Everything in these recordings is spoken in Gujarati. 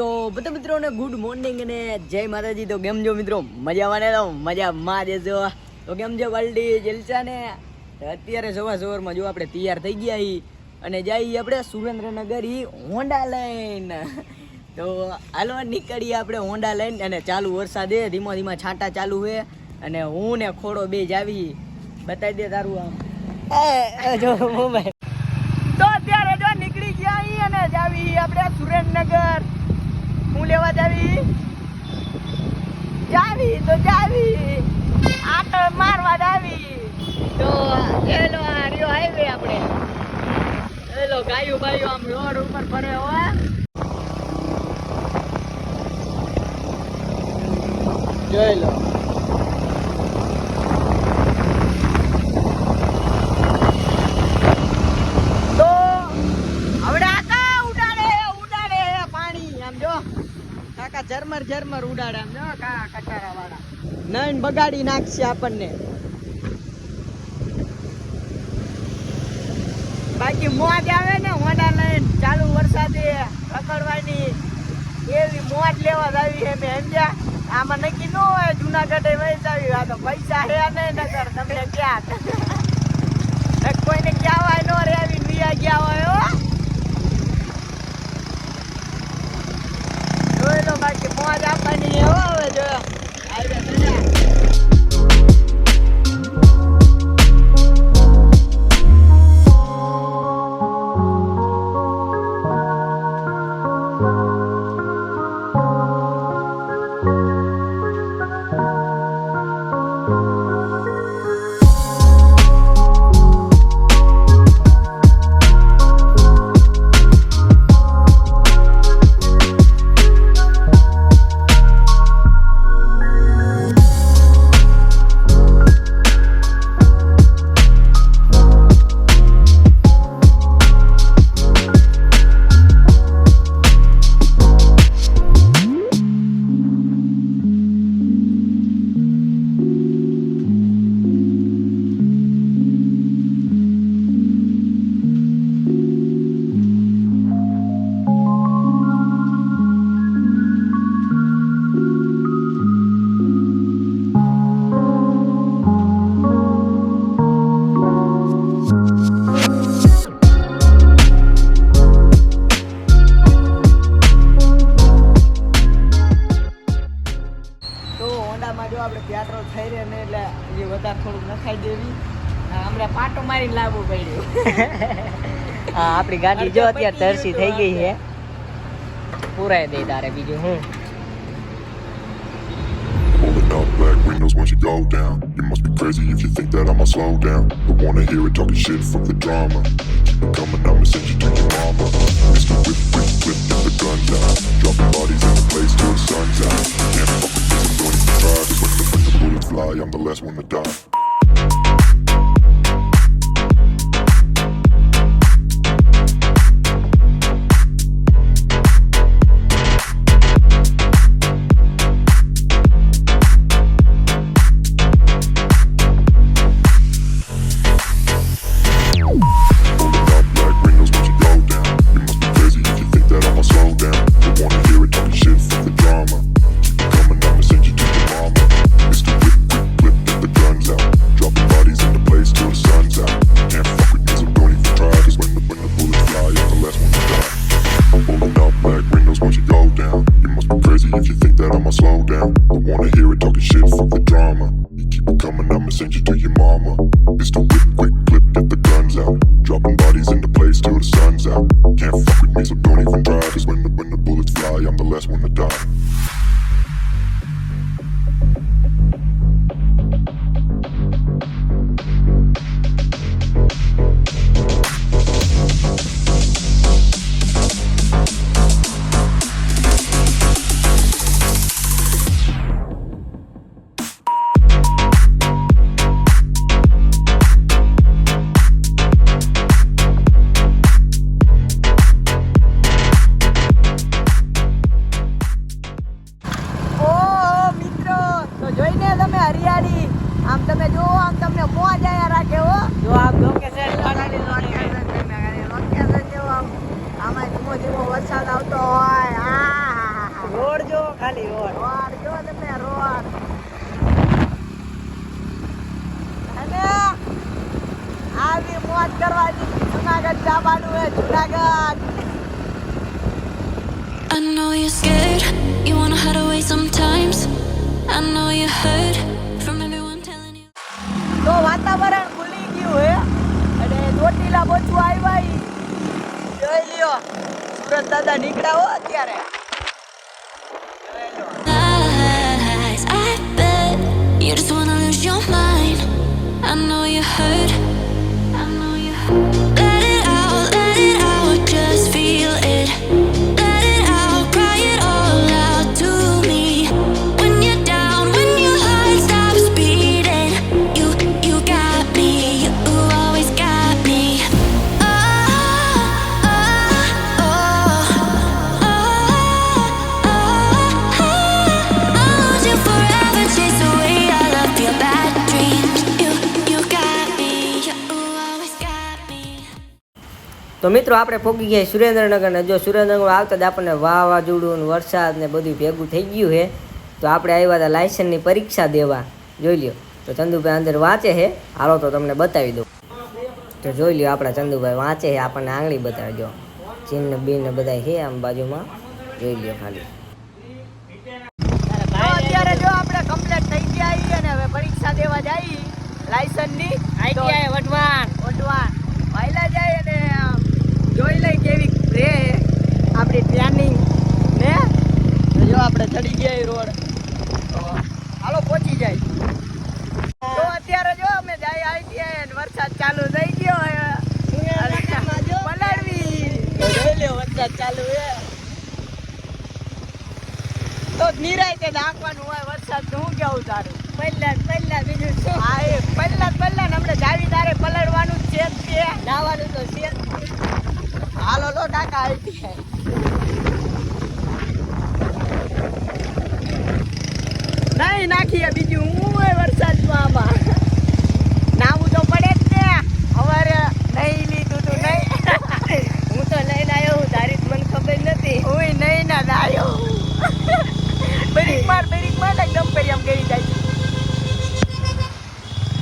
તો બધા મિત્રોને ગુડ મોર્નિંગ અને જય માતાજી. તો કેમ જો મિત્રો? મજા માને તો? મજા માં દેજો તો કેમ જો વાલડી જલસા ને? અત્યારે સવાર સવારમાં જો આપણે તૈયાર થઈ ગયા અને જઈએ આપણે સુરેન્દ્રનગર ઈ હોન્ડા લઈને. તો હાલો નીકળીએ આપણે હોન્ડા લઈને અને ચાલુ વરસાદ છે ધીમા ધીમા છાંટા ચાલુ છે અને હું ને ખોડો બે જ આવી. બતાવી દે તારું આમ. એ, એ જો મોબાઈલ તો અત્યારે જો નીકળી ગયા અને જાવી આપણે સુરેન્દ્રનગર. હું લેવા જાવી? જાવી, તો જાવી. આટો મારવા જાવી. તો એલો આ રહ્યો હાઈવે આપણે. એલો ગાયું બાયું આમ રોડ ઉપર ફરે હોય જોઈ લો તો હવે આકા ઉડાડે ઉડાડે પાણી આમ જો કાકા ઝરમર ઝરમર ઉડાડે બગાડી નાખશે આપણને. બાકી મોજ આવે ને હોડા લઈને ચાલુ વરસાદે રખડવાની એવી મોજ લેવા આવી એમ સમજ્યા? આમાં નક્કી ન હોય જુનાગઢે વહી આવી આ તો પૈસા હે નહીં નગર તમે ક્યાં? કોઈને કહેવાય નો રે આવી વિયા ગયા હોય હો જોઈ મોજ આપવાની હવે જો આપણે પ્યાત્રો થઈ રહે ને એટલે એ વધારે થોડુંક નખાઈ દેવી હમણાં પાટો મારીને લાવવું પડ્યું હા આપણી ગાડી જો અત્યારે તરસી થઈ ગઈ છે પૂરાય દે તારે બીજું હું black windows once you go down. You must be crazy if you think that I'ma slow down. Don't wanna hear it talking shit, from the drama. Keep it coming, fly, I'm the last one to die. Fly, I'm the last one to die. Surat દાદા નીકળ્યા હો અત્યારે જોઈ લો. Lies, I bet you just wanna lose your mind. I know you're hurt. તો મિત્રો આપણે પહોંચી ગયા સુરેન્દ્રનગરને. જો સુરેન્દ્રનગર આવતા જ આપણને વાવાઝોડું વરસાદ ને બધું ભેગું થઈ ગયું છે તો આપણે આવ્યા હતા લાયસન્સની પરીક્ષા દેવા. જોઈ લ્યો. તો ચંદુભાઈ અંદર વાંચે છે. હાલો તો તમને બતાવી દઉં. તો જોઈ લ્યો આપણા ચંદુભાઈ વાંચે છે. આપણને આંગળી બતાવી જો ચીન ને બીન ને બધા છે આમ બાજુમાં. જોઈ લ્યો ખાલી. અત્યારે જો આપણે કમ્પ્લીટ થઈ ગયા અને હવે પરીક્ષા દેવા જઈ લાયસન્સની આઈટીઆઈ વટવાણ ઓટવાન વાયલા જાય અને જોઈ લઈ કેવી રે આપણી પ્લાનિંગ ને? જો આપણે ચડી ગયા રોડ. હાલો પહોંચી જાય. તો અત્યારે જો અમે જાય આઈટીઆઈ અને વરસાદ ચાલુ થઈ ગયો પલાળવી વરસાદ ચાલુ હે. તો નિરાય તે નાખવાનું હોય વરસાદનું કેવું તારું? પહેલા પહેલા બીજું શું? હા એ પહેલા પહેલા ને જાવી તારે પલળવાનું છે જ નાવાનું તો છે હાલો લો કાકા આઈટી નહીં નાખીએ બીજું હું વરસાદ વરસાદમાં આમાં? નાવું તો પડે જ ને. અમારે નહીં લીધું તું નહીં. હું તો લઈને આવ્યો હું તારી મને ખબર નથી. હું નહીં ના દાયો બેરીક માર બેરીક માર ને દમ કરી આમ ગઈ જાય.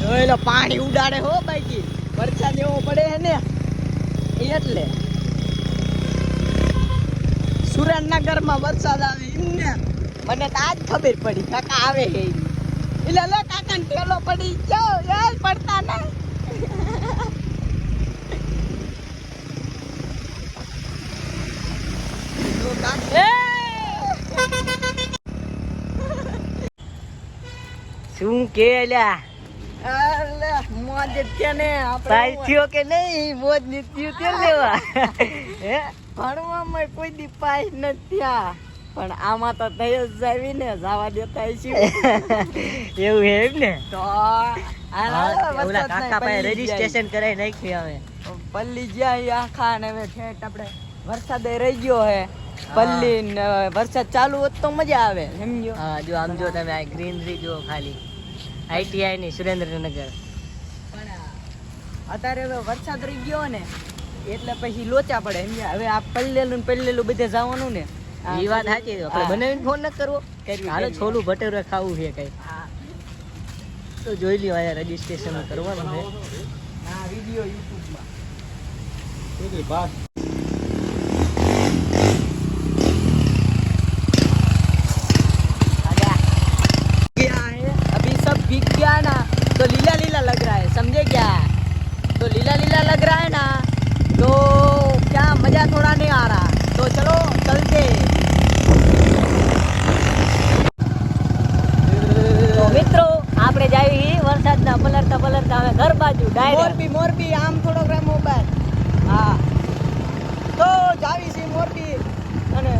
જોઈ લો પાણી ઉડાડે હો બાકી વરસાદ એવો પડે હે ને. એટલે. સુરેન્દ્રનગરમાં વરસાદ આવે એમને મને તો આજ ખબર પડી કાકા આવે હે. એટલે લો કાકા ને ઠેલો પડી જાઓ યાર પડતા ના. શું કે લ્યા? મોજ છે ને આપણે થયો કે નહીં? મોજ નીત્યું તેલ લેવા. હે? ભણવામાં કોઈ દી પાસ નથી પણ આમાં તો થઈ જ જાવી ને જવા દેતા છીએ એવું હે એમ ને તો ઓલા કાકા પાસે રજીસ્ટ્રેશન કરાવી નાખ્યું અમે પલ્લી જ્યાં આખા ને હવે ઠેઠ આપણે વરસાદ રહી ગયો હે. પલ્લી વરસાદ ચાલુ હોત તો મજા આવે સમજો હા જો આમ જો તમે આ ગ્રીનરી જો ખાલી. આઈટીઆઈ ની સુરેન્દ્રનગર. પણ અત્યારે વરસાદ રહી ગયો ને એટલે પછી લોચા પડે સમજ્યા હવે આ પલ્લેલું ને પલ્લેલું બધે જવાનું ને. આ એ વાત સાચી આપણે બનાવીને ફોન ન કરવો. હાલો છોલું ભટેરું ખાવું છે કઈ. તો જોઈ લ્યો અહીંયા રજીસ્ટ્રેશન કરવાનું છે. ના વીડિયો યુટ્યુબમાં. क्या પલરતા ઘર બાજુ મોરબી મોરબી આમ થોડોક ગ્રામ મોબાઈલ હા. તો જાવી છે મોરબી. અને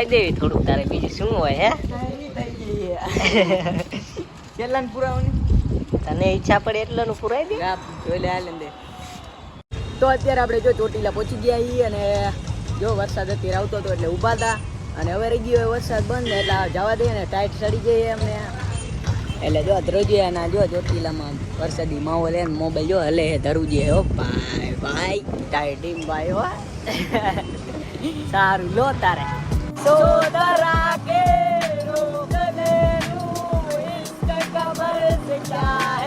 પાઈ દેવી થોડુંક તારે બીજું શું હોય હે? કેટલા પુરાવાની? તને ઈચ્છા પડે એટલાનું પુરાઈ દે? જોઈ લે આ દે. તો અત્યારે આપણે જો ચોટીલા પહોંચી ગયા છીએ અને જો વરસાદ અત્યારે આવતો હતો એટલે ઊભા હતા અને હવે રહી ગયો વરસાદ બંધ એટલે જવા દઈએ ને ટાઈટ સડી જઈએ અમને એટલે જો ધ્રુજી ના જો ચોટીલામાં વરસાદી માહોલ હે મોબાઈલ જો હલે હે ધરુજી હો ભાઈ ભાઈ ટાઈટિંગ ભાઈ હો. સારું લો તારે. Тудара кину, кабелю, істека мерзиття.